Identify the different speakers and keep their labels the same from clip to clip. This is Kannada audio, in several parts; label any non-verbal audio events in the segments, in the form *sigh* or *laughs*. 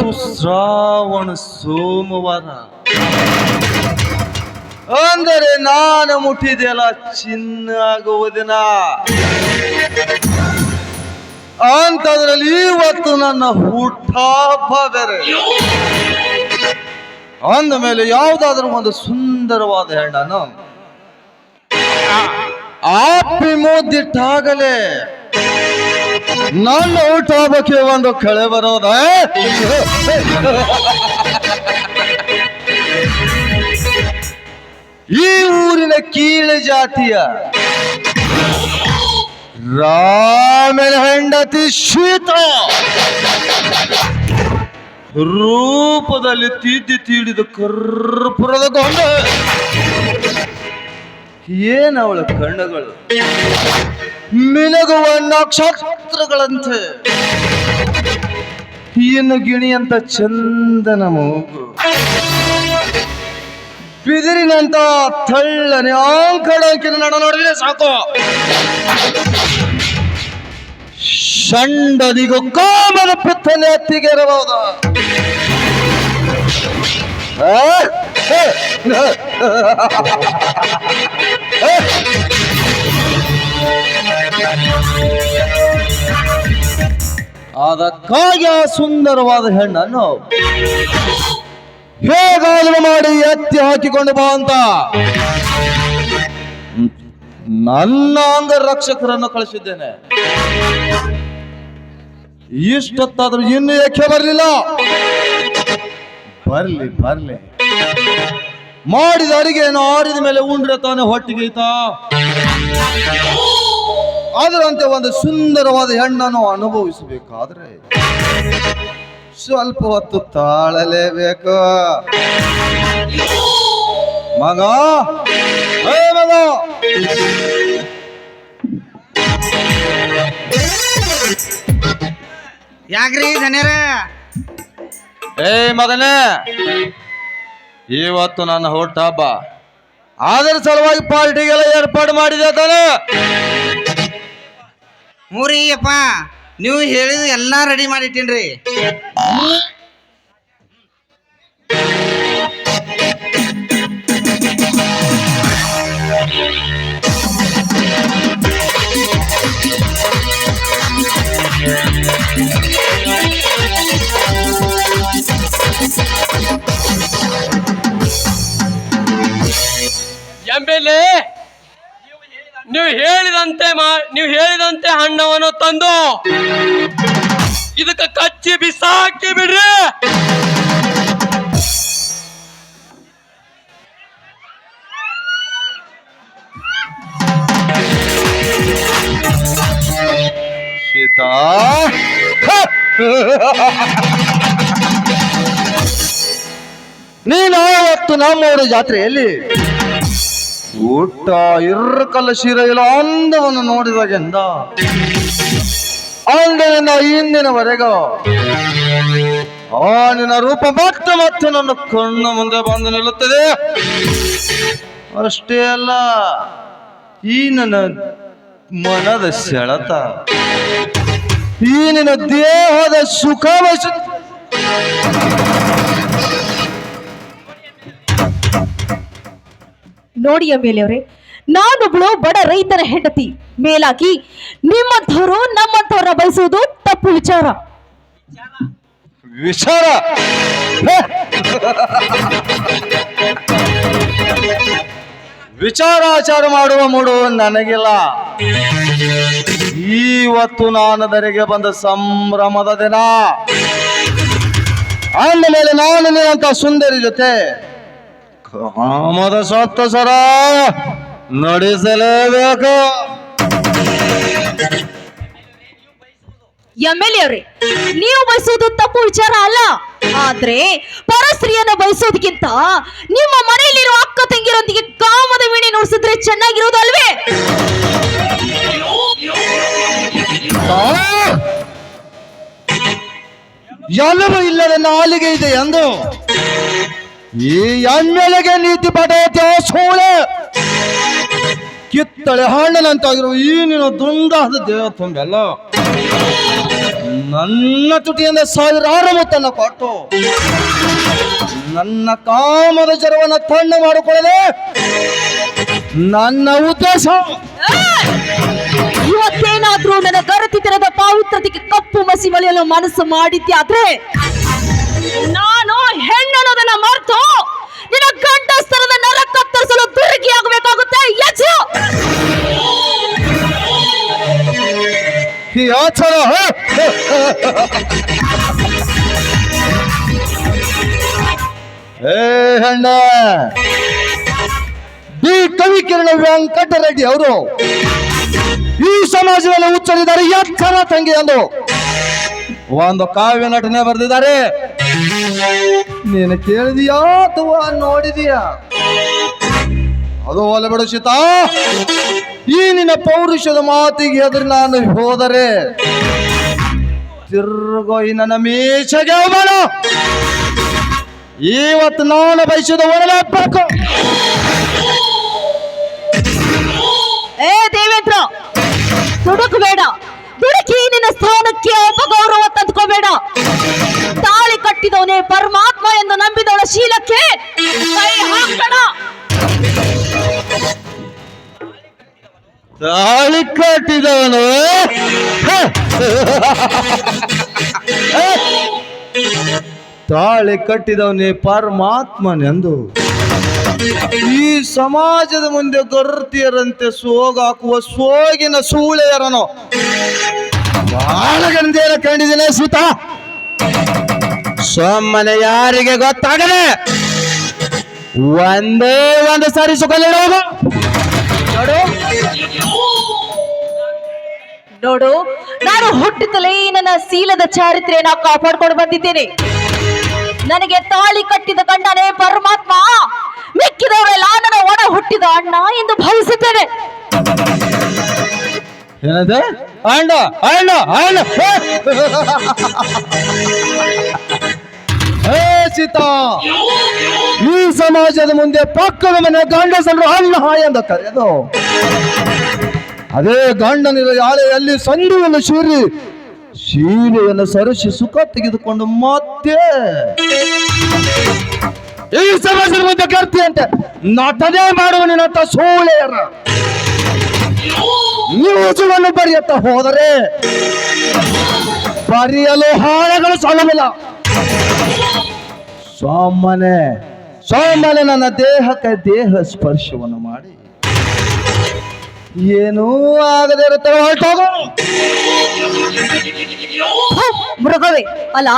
Speaker 1: ಇವತ್ತು ಶ್ರಾವಣ ಸೋಮವಾರ. ಅಂದರೆ ನಾನು ಮುಟ್ಟಿದೆಲ್ಲ ಚಿನ್ನ ಆಗುವ ದಿನ. ಅಂತದ್ರಲ್ಲಿ ಇವತ್ತು ನನ್ನ ಬೇರೆ ಅಂದ ಮೇಲೆ ಯಾವುದಾದ್ರೂ ಒಂದು ಸುಂದರವಾದ ಹೆಣ್ಣನ್ನು ಆಪಿ ಮುದ್ದಿಟ್ಟಾಗಲೇ ನನ್ನ ಊಟ ಬಗ್ಗೆ ಒಂದು ಕಳೆ ಬರೋದ? ಈ ಊರಿನ ಕೀಳು ಜಾತಿಯ ರಾಮನ ಹೆಂಡತಿ ಶೀತ ರೂಪದಲ್ಲಿ ತಿದ್ದಿ ತೀಡಿದ ಕರ್ಪುರದ ಗೊಂಡ ಏನವಳ ಕಣ್ಣುಗಳು? ಮಿನಗುವ ನಕ್ಷತ್ರಗಳಂತೆ. ಇನ್ನು ಗಿಣಿಯಂತ ಚಂದನ ಮೂಗು. ಬಿದಿರಿನಂತ ತಳ್ಳನೆ ಆಂಕಡಂಕಿನ ನಡ ನೋಡಿದ್ರೆ ಸಾಕು. ಷಂಡನಿಗೂ ಕಾಮನ ಪಿತ್ತನೆ ಎತ್ತಿಗೆರಬಹುದು ಅದಕ್ಕಾಗಿ ಆ ಸುಂದರವಾದ ಹೆಣ್ಣನ್ನು ಹೇಗಾದರೂ ಮಾಡಿ ಎತ್ತಿ ಹಾಕಿಕೊಂಡು ಬಾ ಅಂತ. ನನ್ನ ಅಂಗ ರಕ್ಷಕರನ್ನು ಕಳಿಸಿದ್ದೇನೆ. ಇಷ್ಟೊತ್ತಾದ್ರೂ ಇನ್ನೂ ಏಕೆ ಬರಲಿಲ್ಲ? ಬರ್ಲಿ ಬರ್ಲಿ. ಮಾಡಿದ ಅಡಿಗೆಯನ್ನು ಆರಿದ ಮೇಲೆ ಉಂಡ್ರೆ ತಾನೇ ಹೊಟ್ಟಿಗೀತ ಅದರಂತೆ ಒಂದು ಸುಂದರವಾದ ಹೆಣ್ಣನ್ನು ಅನುಭವಿಸಬೇಕಾದ್ರೆ ಸ್ವಲ್ಪ ಹೊತ್ತು ತಾಳಲೇಬೇಕು. ಮಗ ಏ ಮಗ!
Speaker 2: ಯಾಕ್ರಿ ಧನ್ಯರ
Speaker 1: ಏ ಮಗನೇ! ಇವತ್ತು ನನ್ನ ಹುಟ್ಟ ಹಬ್ಬ. ಅದರ ಸಲುವಾಗಿ ಪಾರ್ಟಿಗೆಲ್ಲ ಏರ್ಪಾಡು ಮಾಡಿದೆ ತಾನೆ.
Speaker 2: ಮೂರಿ ಅಪ್ಪ ನೀವು ಹೇಳಿದ ಎಲ್ಲ ರೆಡಿ ಮಾಡಿಟ್ಟಿನ್ರಿ.
Speaker 3: ಎಂಬೆಲೆ ನೀವು ಹೇಳಿದಂತೆ ನೀವು ಹೇಳಿದಂತೆ ಹಣ್ಣವನ್ನು ತಂದು ಇದಕ್ಕೆ ಕಚ್ಚಿ ಬಿಸಾಕಿ ಬಿಡ್ರಿ.
Speaker 1: ಸೀತಾ. ನೀನು ಅವತ್ತು ನಮ್ಮೂರು ಜಾತ್ರೆಯಲ್ಲಿ ಊಟ ಇರ್ಕಲ್ಲ ಶಿರ ಇಲ್ಲ ಅಂದವನ್ನು ನೋಡಿದಾಗೆಂದ. ಅಂದಿನಿಂದ ಇಂದಿನವರೆಗೂ ಆ ನಿನ್ನ ರೂಪ ಮತ್ತೆ ಮತ್ತೆ ನನ್ನ ಕಣ್ಣ ಮುಂದೆ ಬಂದು ನಿಲ್ಲುತ್ತದೆ. ಅಷ್ಟೇ ಅಲ್ಲ, ಈ ನನ್ನ ಮನದ ಸೆಳೆತ, ಈ ನಿನ್ನ ದೇಹದ ಸುಖ ಬಯಸ
Speaker 4: ನೋಡಿ ಎಮ್ಮೆಲೆ ಅವರೇ ನಾನೊಬ್ಳು ಬಡ ರೈತನ ಹೆಂಡತಿ. ಮೇಲಾಗಿ, ನಿಮ್ಮಂಥವ್ರು ನಮ್ಮಂಥವ್ರ ಬಯಸುವುದು ತಪ್ಪು ವಿಚಾರ.
Speaker 1: ವಿಚಾರ! ವಿಚಾರಾಚಾರ ಮಾಡುವ ಮೂಡು ನನಗಿಲ್ಲ. ಇವತ್ತು ನಾನು ದರಿಗೆ ಬಂದ ಸಂಭ್ರಮದ ದಿನ. ಅಂದ ಮೇಲೆ ನಾನು ನಿನ್ನಂತ ಸುಂದರಿ ಜೊತೆ ಕಾಮದ ಸತ್ತ ಸರ ನಡೆಸಲೇಬೇಕು.
Speaker 4: ಎಂ ಎಲ್ ಅವರೇ ನೀವು ಬಯಸುವುದು ತಪ್ಪು ವಿಚಾರ ಅಲ್ಲ. ಆದ್ರೆ ಪರಸ್ತ್ರೀಯನ್ನ ಬಯಸೋದಕ್ಕಿಂತ ನಿಮ್ಮ ಮನೆಯಲ್ಲಿರುವ ಅಕ್ಕ ತಂಗಿರೊಂದಿಗೆ ಕಾಮದ ವೀಣೆ ನುಡಿಸಿದ್ರೆ ಚೆನ್ನಾಗಿರೋದು ಅಲ್ವೇ
Speaker 1: ಎಲ್ಲವೂ ಇಲ್ಲದ ನಾಲಿಗೆ ಇದೆ ಎಂದು ಈ ಎಮ್ಮೆಲೆಗೆ ನೀತಿ ಪಡೆಯುತ್ತೆ ಸೋಳೆ? ಕಿತ್ತಳೆ ಹಣ್ಣನಂತಾಗಿರುವ ಈ ನಿನ್ನ ದುಂದಾದ ದೇಹ ತುಂಬೆಲ್ಲ. ನನ್ನ ತುಟಿಯಿಂದ ಸಾವಿರಾರು ಮುತ್ತನ್ನು ಕೊಟ್ಟು, ನನ್ನ ಕಾಮದ ಜರವನ್ನ ತಣ್ಣ ಮಾಡಿಕೊಳ್ಳದೆ, ನನ್ನ ಉದ್ದೇಶ.
Speaker 4: ಇವತ್ತೇನಾದ್ರೂ ನನ್ನ ಗರತಿತನದ ಪಾವಿತ್ರತೆಗೆ ಕಪ್ಪು ಮಸಿ ಮಳೆಯಲು ಮನಸ್ಸು ಮಾಡಿದ್ಯಾದ್ರೆ ಹೆಣ್ಣನ್ನೋದನ್ನ ಮರೆತು ನಿನ್ನ ಗಂಡಸ್ತನದ ನರ ಕತ್ತರಿಸಲು ದುರ್ಗಿ ಆಗಬೇಕಾಗುತ್ತೆ. ಎಚ್ಚು
Speaker 1: ಈ ಆಚಾರ? ಏ ಹೆಣ್ಣ, ಈ ಕವಿ ಕಿರಣ ವೆಂಕಟರೆಡ್ಡಿ ಅವರು ಈ ಸಮಾಜದಲ್ಲಿ ಉಚ್ಚರಿದ್ದಾರೆ. ಎತ್ತರ ತಂಗಿ ಎಂದು ಒಂದು ಕಾವ್ಯ ನಟನೆ ಬರೆದಿದ್ದಾರೆ. ನೀನು ಕೇಳಿದೀಯಾ ಅಥವಾ ನೋಡಿದೀಯಾ? ಅದು ಒಲೆ ಬಿಡು ಸೀತಾ. ಈ ನಿನ್ನ ಪೌರುಷದ ಮಾತಿಗೆ ಎದುರು ನಾನು ಹೋದರೆ ತಿರುಗೋ ನನ್ನ ಮೀಸೆಗೆ ಹೋಗೋಣ. ಇವತ್ತು ನಾನು ಬಯಸಿದ ಒಳಲೇಬೇಕು
Speaker 4: ಏ ದೇವೇಂದ್ರ ದುಡುಕಿ ನಿನ್ನ ಸ್ಥಾನಕ್ಕೆ ಅಪಗೌರವ ತಂದ್ಕೋಬೇಡ. ತಾಳಿ ಕಟ್ಟಿದವನೇ ಪರಮಾತ್ಮ ಎಂದು ನಂಬಿದವಳ ಶೀಲಕ್ಕೆ
Speaker 1: ತಾಳಿ ಕಟ್ಟಿದವನು! ತಾಳಿ ಕಟ್ಟಿದವನೇ ಪರಮಾತ್ಮನೆಂದು. ಈ ಸಮಾಜದ ಮುಂದೆ ಗರ್ತಿಯರಂತೆ ಸೋಗಾಕುವ ಸೋಗಿನ ಸೂಳೆಯರನು. ಬಾಳ ಕಂಡಿದ್ದೇನೆ ಸೀತಾ. ಸೊಮ್ಮನೆ ಯಾರಿಗೆ ಗೊತ್ತಾಗದೆ ಒಂದೇ ಒಂದು ಸಾರಿ ಸುಖಲಿಡೋದು ನೋಡು.
Speaker 4: ನೋಡು ನಾನು ಹುಟ್ಟಿದಲೇ ನನ್ನ ಶೀಲದ ಚಾರಿತ್ರೆಯನ್ನ ಕಾಪಾಡ್ಕೊಂಡು ಬಂದಿದ್ದೇನೆ. ನನಗೆ ತಾಳಿ ಕಟ್ಟಿದ ಗಂಡನೇ ಪರಮಾತ್ಮ. ಮಿಕ್ಕಿದವರೆಲ್ಲ ನನ್ನ ಒಣ ಹುಟ್ಟಿದ ಅಣ್ಣ ಎಂದು ಭಾವಿಸುತ್ತೇನೆ.
Speaker 1: ಏನದು? ಅಣ್ಣ ಅಣ್ಣ ಅಣ್ಣ ಸೀತಾ ಈ ಸಮಾಜದ ಮುಂದೆ ಪಕ್ಕದ ಮನೆ ಗಂಡಸರು ಹಾಯ ಅಂತ ಕರೆದು. ಅದೇ ಗಂಡನಿರ ಯಾಳೆಯಲ್ಲಿ ಸಂಧಿಯನ್ನು ಶೂರಿ ಶೀಲೆಯನ್ನು ಸರಿಸಿ ಸುಖ ತೆಗೆದುಕೊಂಡು ಮತ್ತೆ ಈ ಸಮಾಜದ ಮುಂದೆ ಕರ್ತಿ ಅಂತೆ ನಟನೆ ಮಾಡುವ ನಿನ್ನಂತ ಸೋಳೆಯರ ನ್ಯೂಸವನ್ನು ಬರೆಯುತ್ತಾ ಹೋದರೆ, ಬರೆಯಲು ಹಾಳಗಳು ಸಾಲವಿಲ್ಲ. ಸೋಮನೆ ಸೋಮನೆ ನನ್ನ ದೇಹಕ್ಕೆ ದೇಹ ಸ್ಪರ್ಶವನ್ನು ಮಾಡಿ. ಏನೂ ಆಗದೆ ಇರುತ್ತವೆ
Speaker 4: ಮೃಗವೇ, ಅಲ್ಲ,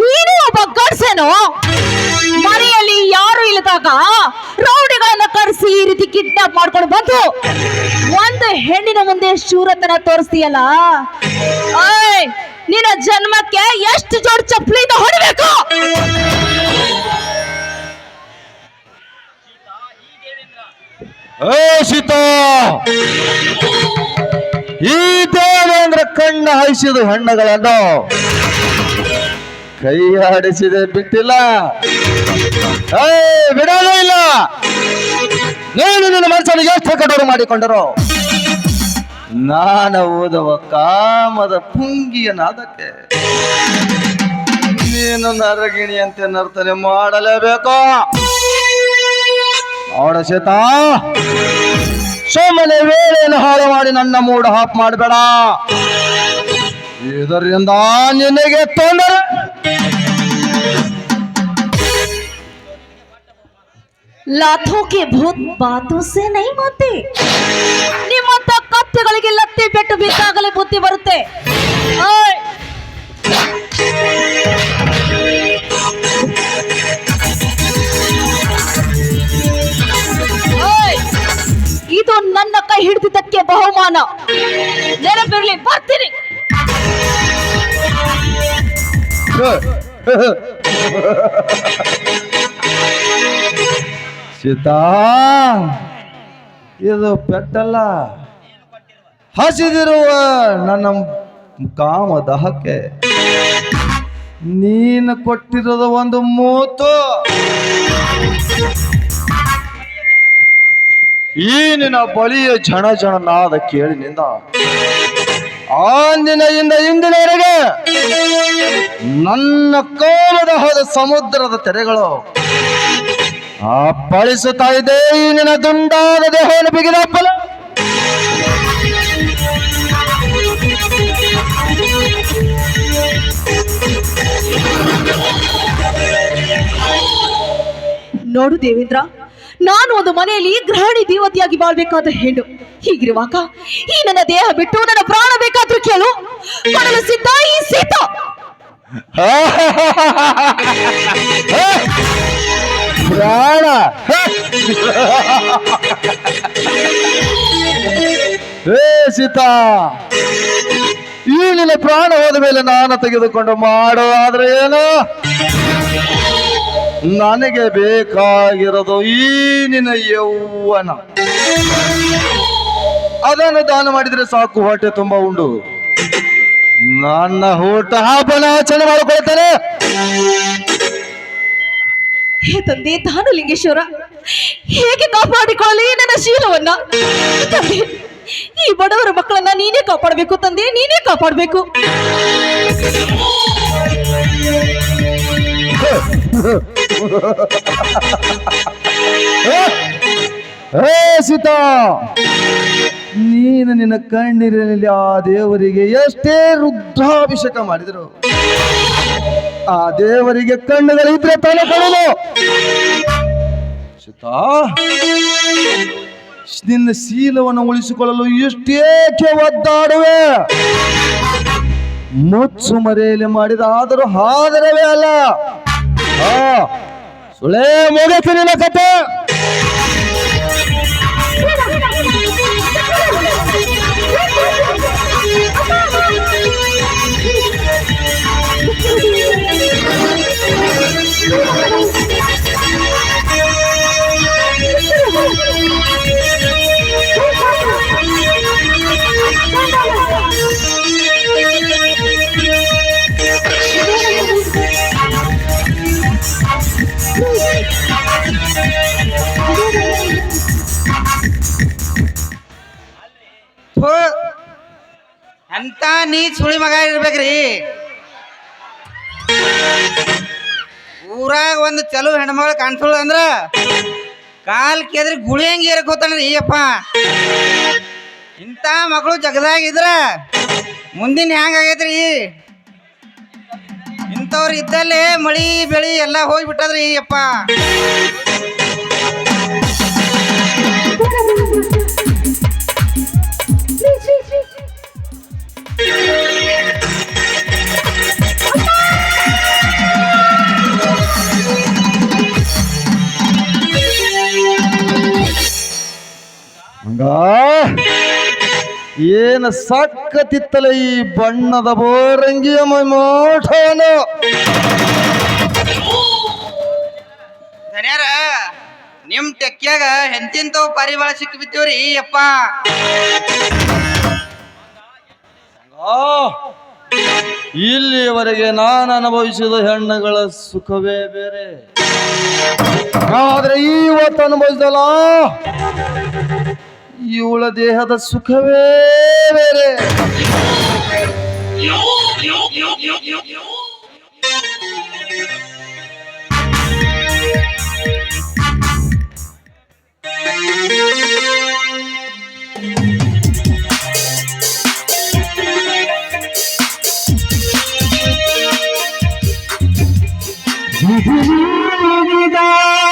Speaker 4: ನೀನು ಒಬ್ಬ ಕರ್ಸೇನು ಮನೆಯಲ್ಲಿ ಯಾರು ಇಲ್ಲದಾಗ ರೌಡಿಗಳನ್ನ ಕರೆಸಿ ಈ ರೀತಿ ಕಿಡ್ನಾಪ್ ಮಾಡ್ಕೊಂಡು ಬಂದು ಒಂದು ಹೆಣ್ಣಿನ ಮುಂದೆ ಶೂರತನ ತೋರಿಸ್ತೀಯಲ್ಲ? ನಿನ್ನ ಜನ್ಮಕ್ಕೆ ಎಷ್ಟು ಜೋಡ್ ಚಪ್ಪಲಿಯಿಂದ ಹೊಡಿಬೇಕು?
Speaker 1: ಈ ದೇವೇಂದ್ರ ಕಣ್ಣ ಹಾಯಿಸಿದ ಹೆಣ್ಣುಗಳನ್ನು ಕೈ ಆಡಿಸಿದೆ ಬಿಟ್ಟಿಲ್ಲ. ಏ, ಬಿಡೋದೇ ಇಲ್ಲ. ನೀನು ನಿನ್ನ ಮನಸ್ಸನ್ನು ಎಷ್ಟು ಕಠೋರ ಮಾಡಿಕೊಂಡರು? ನಾನು ಓದುವ ಕಾಮದ ಪುಂಗಿಯ ನಾದಕ್ಕೆ ನೀನು ನರಗಿಣಿಯಂತೆ ನರ್ತನೆ ಮಾಡಲೇಬೇಕು ಅವಳ ಸೀತಾ ಸುಮ್ಮನೆ ವೇಳೆಯನ್ನು ಹಾಳು ಮಾಡಿ ನನ್ನ ಮೂಡ್ ಹಾಪ್ ಮಾಡಬೇಡ ಇದರಿಂದ ನಿನಗೆ ತೊಂದರೆ
Speaker 4: लाथों के भूत बातों से नहीं मानते ನಿಮ್ಮಂತ ಕತ್ತೆಗಳಿಗೆ ಲತ್ತಿ ಪೆಟ್ಟು ಬಿದ್ದಾಗಲೇ ಬುದ್ಧಿ ಬರುತ್ತೆ! ಇದು ನನ್ನ ಕೈ ಹಿಡಿದಿದ್ದಕ್ಕೆ ಬಹುಮಾನ. ನೆನಪಿರಲಿ ಬರ್ತೀನಿ.
Speaker 1: ಸೀತಾ, ಇದು ಪೆಟ್ಟಲ್ಲ. ಹಸಿದಿರುವ ನನ್ನ ಕಾಮ ದಹಕ್ಕೆ ನೀನು ಕೊಟ್ಟಿರೋದು ಒಂದು ಮೂತು. ಈ ನಿನ್ನ ಬಳಿಯ ಜನ ಜನ ನಾದ ಕೇಳಿನಿಂದ ಆಂದಿನಿಂದ ಇಂದಿನವರೆಗೆ ನನ್ನ ಕಾಮದಹದ ಸಮುದ್ರದ ತೆರೆಗಳು ಅಪ್ಪಳಿಸುತ್ತಾ ಇದೆ ಈ ನಿನ್ನ ದುಂಡಾದ ದೇಹವನ್ನು ಬಿಗಿದಪ್ಪಲ
Speaker 4: ನೋಡು ದೇವೇಂದ್ರ, ನಾನು ಒಂದು ಮನೆಯಲ್ಲಿ ಗೃಹಿಣಿ ದೇವತೆಯಾಗಿ ಬಾಳ್ಬೇಕಾದ ಹೆಣ್ಣು. ಹೀಗಿರುವಾಗ ಈ ನನ್ನ ದೇಹ ಬಿಟ್ಟು ನನ್ನ ಪ್ರಾಣ ಬೇಕಾದ್ರೂ ಕೇಳು. ಕೊಡಲು ಸಿದ್ಧ ಈ ಸೀತಾ.
Speaker 1: ಪ್ರಾಣ. ಸೀತಾ, ಈ ನಿನ್ನ ಪ್ರಾಣ ಹೋದ ಮೇಲೆ ನಾನು ತೆಗೆದುಕೊಂಡು ಮಾಡು ಆದ್ರೆ ಏನು? ನನಗೆ ಬೇಕಾಗಿರೋದು ಈ ನಿನ್ನ ಯೌವನ. ಅದನ್ನು ದಾನ ಮಾಡಿದ್ರೆ ಸಾಕು ಹೊಟ್ಟೆ ತುಂಬಾ ಉಂಡು. ನನ್ನ ಊಟ ಹಬ್ಬನ ಆಚರಣೆ ಮಾಡಿಕೊಳ್ತೇನೆ
Speaker 4: ಹೇ ತಂದೆ ಲಿಂಗೇಶ್ವರ. ಹೇಗೆ ಕಾಪಾಡಿಕೊಳ್ಳಲಿ ನನ್ನ ಶೀಲವನ್ನ? ತಂದೆ ಈ ಬಡವರ ಮಕ್ಕಳನ್ನ ನೀನೇ ಕಾಪಾಡಬೇಕು ತಂದೆ ನೀನೇ ಕಾಪಾಡಬೇಕು. *laughs*
Speaker 1: ಹೇ ಸೀತಾ, ನೀನು ನಿನ್ನ ಕಣ್ಣೀರಿನಲ್ಲಿ ಆ ದೇವರಿಗೆ ಎಷ್ಟೇ ರುದ್ರಾಭಿಷೇಕ ಮಾಡಿದರು ಆ ದೇವರಿಗೆ ಕಣ್ಣುಗಳಿದ್ರೆ ತಾನೇ ಕೊಡಲು ಸೀತಾ, ನಿನ್ನ ಶೀಲವನ್ನು ಉಳಿಸಿಕೊಳ್ಳಲು ಎಷ್ಟೇಕೆ ಒದ್ದಾಡುವೆ ಮುಚ್ಚು ಮರೆಯಲ್ಲಿ ಮಾಡಿದ ಆದರೂ ಹಾದರವೇ ಅಲ್ಲ. ಸುಳೇ ಮುಗಿತು ನಿನ್ನ ಕತೆ.
Speaker 2: ಎಂತ ನೀ ಸುಳಿ ಮಗ ಇರ್ಬೇಕ್ರಿ? ಊರಾಗ ಒಂದು ಚಲೋ ಹೆಣ್ಮಗಳು ಕಾಣಿಸೋಳು ಅಂದ್ರ ಕಾಲ್ ಕೇದ್ರಿ ಗುಳಿ ಹಂಗೆ ಏರಕ್ ಹೋತಾನ್ರಿ ಅಪ್ಪ ಇಂಥ ಮಕ್ಕಳು ಜಗದಾಗಿದ್ರ ಮುಂದಿನ ಹ್ಯಾಂಗ ಆಗೈತ್ರಿ? ಇಂಥವ್ರು ಇದ್ದಲ್ಲೇ ಮಳಿ ಬೆಳಿ ಎಲ್ಲ ಹೋಗ್ಬಿಟ್ಟದ್ರಿ ಅಪ್ಪ
Speaker 1: ಏನ ಸಕ್ಕತ್ತಿತ್ತಲ ಈ ಬಣ್ಣದ ಬೋರಂಗಿಯ ಮೋಠನು
Speaker 2: ಧನ್ಯಾರ ನಿಮ್ ಟೆಕ್ಕಿಯಾಗ ಎಂತಿಂತವ್ ಪರಿವಾಳ ಸಿಕ್ಕಿ ಬಿದ್ದೇವ್ರಿ ಅಪ್ಪ
Speaker 1: ಇಲ್ಲಿಯವರೆಗೆ ನಾನು ಅನುಭವಿಸಿದ ಹೆಣ್ಣುಗಳ ಸುಖವೇ ಬೇರೆ. ಆದ್ರೆ ಇವತ್ತು ಅನುಭವಿಸಲ್ಲ. ಇವಳ ದೇಹದ ಸುಖವೇ ಬೇರೆ
Speaker 5: Thank you.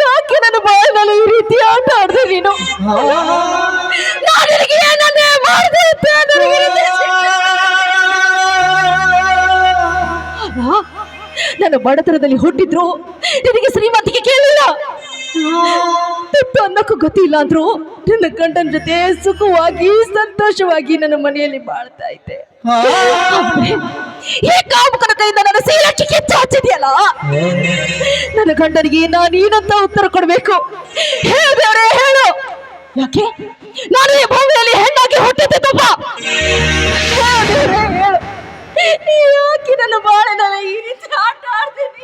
Speaker 4: ಯಾಕೆ ನನ್ನ ಬಾಯಿನಲ್ಲಿ ಈ ರೀತಿ ಆಟ ಆಡ್ದೆ ನೀನು? ನಾನು ನಿನಗೆ ಏನನ್ನೇ ಮಾಡ್ದೆ ಅಂತ ನನಗೆ ಈ ರೀತಿ ಅಲ್ಲ, ನನ್ನ ಬಡತನದಲ್ಲಿ ಹುಟ್ಟಿದ್ರು ನಿನಗೆ ಶ್ರೀಮಂತಿಗೆ ಕೇಳಿಲ್ಲ? ತುತ್ತು ಅನ್ನಕ್ಕೂ ಗೊತ್ತಿಲ್ಲ ಅಂದ್ರು ನನ್ನ ಗಂಡನ ಜೊತೆ ಸುಖವಾಗಿ ಸಂತೋಷವಾಗಿ ನನ್ನ ಮನೆಯಲ್ಲಿ ಬಾಳ್ತಾ ಇದ್ದೆ. ಈ ಕಾಮುಕನ ಕೈಯಿಂದ ನನ್ನ ಸೀಲ ಚಿಕಿತ್ಸೆ ಹಚ್ಚಿದೆಯಲ್ಲ? ನನ್ನ ಗಂಡನಿಗೆ ನಾನೇನಂತ ಉತ್ತರ ಕೊಡಬೇಕು? ಹೇಳು ದೇವ್ರೇ, ಹೇಳು. ಯಾಕೆ? ನಾನು ಈ ಭೂಮಿಯಲ್ಲಿ ಹೆಣ್ಣಾಗಿ ಹುಟ್ಟಿದ್ದೆ ತಪ್ಪ ಹೇಳು. ಯಾಕೆ ನನ್ನ ಬಾಳಿನಲ್ಲಿ ಈ ರೀತಿ ಆಟ ಆಡ್ತೀನಿ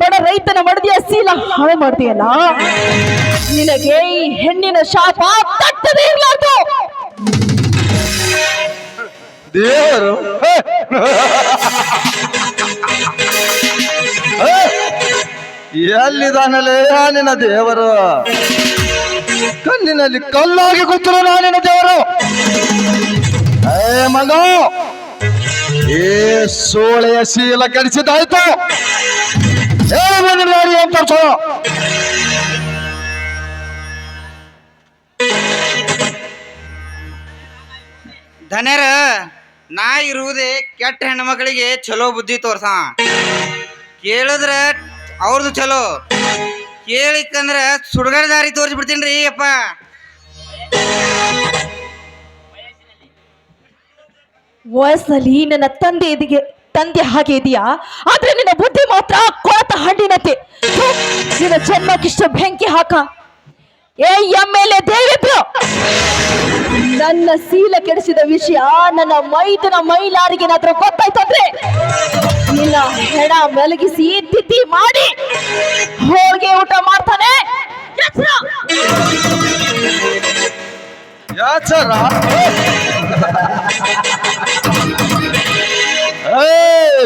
Speaker 4: ಬಡ ರೈತನ ಮಡದಿಯ ಸೀಲ. ಹಾಳು ಮಾಡ್ತೀಯಲ್ಲ? ನಿನಗೆ ಈ ಹೆಣ್ಣಿನ ಶಾಪ ತಟ್ಟದೇ ಇರಲಾರ್ದು.
Speaker 1: ದೇವರು? ಎಲ್ಲಿದಾನಲೇ ನಿನ್ನ ದೇವರು? ಕಣ್ಣಿನಲ್ಲಿ ಕಲ್ಲಾಗಿ ಕೂತರು ನಾನಿನ ದೇವರು? ಏ ಮಗ, ಏ ಸೋಳೆಯ ಶೀಲ ಅಂತ ತೋರ್ಸು.
Speaker 2: ಧನ್ಯರ ನಾ ಇರುವುದೇ ಕೆಟ್ಟ ಹೆಣ್ಮಕ್ಳಿಗೆ ಚಲೋ ಬುದ್ಧಿ ತೋರ್ಸ. ಕೇಳಿದ್ರ ಅವ್ರದ್ದು ಚಲೋ. ಕೇಳಿಕಂದ್ರೆ ಸುಡ್ಗಾಡ ದಾರಿ ತೋರಿಸ್ಬಿಡ್ತೀನಿ ರೀ ಅಪ್ಪ.
Speaker 4: ವಯಸ್ಸಲ್ಲಿ ನನ್ನ ತಂದೆ ಇದಿಗೆ ತಂದೆ ಹಾಗೆ ಇದೆಯಾ? ಆದ್ರೆ ನಿನ್ನ ಬುದ್ಧಿ ಮಾತ್ರ ಕೊಳತ ಹಣ್ಣಿನತೆ. ನಿನ್ನ ಜನ್ಮಕ್ಕಿಷ್ಟು ಬೆಂಕಿ ಹಾಕ. ಏ ಎಮ್ಮೆಲೆ ದೇವಿದ್ರು! ನನ್ನ ಸೀಲ ಕೆಡಿಸಿದ ವಿಷಯ ನನ್ನ ಮೈದನ ಮೈಲಾರಿಗೆ ಏನಾದ್ರೂ ಗೊತ್ತಾಯ್ತಂದ್ರೆ, ನಿನ್ನ ಹೆಣ ಮಲಗಿಸಿ ತಿಥಿ ಮಾಡಿ ಹೋಳಿಗೆ ಊಟ ಮಾಡ್ತಾನೆ.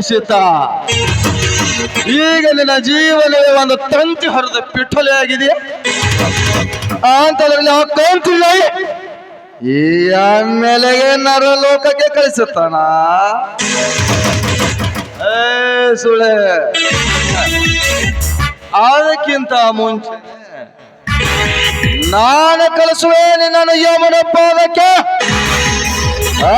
Speaker 1: ಸೀತಾ. ಈಗ ನಿನ್ನ ಜೀವನ ಒಂದು ತಂತಿ ಹೊರದ ಪಿಠಲೆ ಆಗಿದೆಯಾ? ಅಂತದ್ರಲ್ಲಿ ಹಾಕೊಂತಿಲ್ಲ ಈ ಆಮೇಲೆಗೆ ನರಲೋಕಕ್ಕೆ ಕಳಿಸುತ್ತಾನ. ಏ ಸುಳೆ ಅದಕ್ಕಿಂತ ಮುಂಚೆ ನಾನು ಕಳಿಸುವೆ ನಿನ್ನನ್ನು ಯಮನ ಪಾದಕ್ಕೆ. ಆ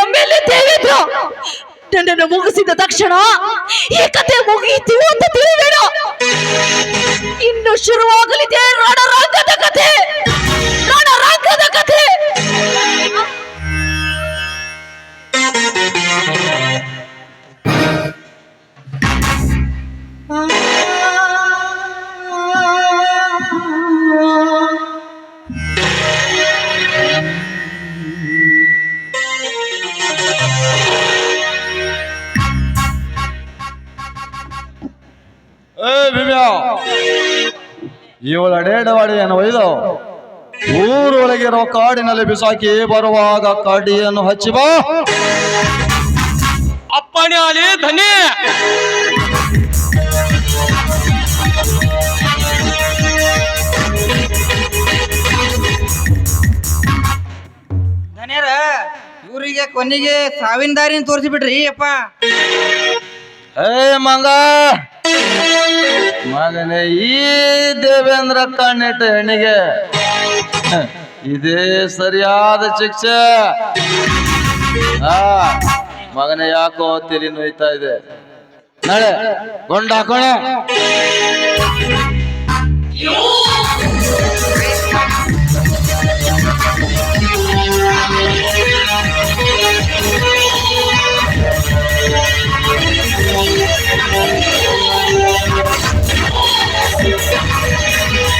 Speaker 4: ಎಮ್ಮೆಲೆ ದೇವೇಂದ್ರ? ನನ್ನನ್ನು ಮುಗಿಸಿದ ತಕ್ಷಣ ಈ ಕತೆ ಮುಗಿಯಿತು ಅಂತ ತಿಳಿಬೇಡ. ಇನ್ನು ಶುರುವಾಗಲಿದೆ ರಣರಂಗದ ಕತೆ. ರಣರಂಗದ ಕತೆ.
Speaker 1: ಏನು ಒಯ್ದು. ಊರೊಳಗಿರೋ ಕಾಡಿನಲ್ಲಿ ಬಿಸಾಕಿ ಬರುವಾಗ ಕಡಿಯನ್ನು ಹಚ್ಚಿ ಬಾ.
Speaker 3: ಅಪ್ಪಣೆ ಆಲಿ ಧನಿ.
Speaker 2: ಧನಿಯರ ಇವರಿಗೆ ಕೊನೆಗೆ ಸಾವಿನ ದಾರಿನ ತೋರಿಸಿ ಬಿಡ್ರಿ ಅಪ್ಪ.
Speaker 1: ಏ ಮಂಗ. ಮಗನೇ ಈ ದೇವೇಂದ್ರ ಕಣ್ಣಿಟ್ಟ ಹೆಣ್ಣಿಗೆ. ಇದೇ ಸರಿಯಾದ ಶಿಕ್ಷೆ. ಆ, ಮಗನೇ ಯಾಕೋ ತಿಳಿ ನೋಯ್ತಾ ಇದೆ. ನಾಳೆ, ಗೊಂಡ ಹಾಕೋಣ.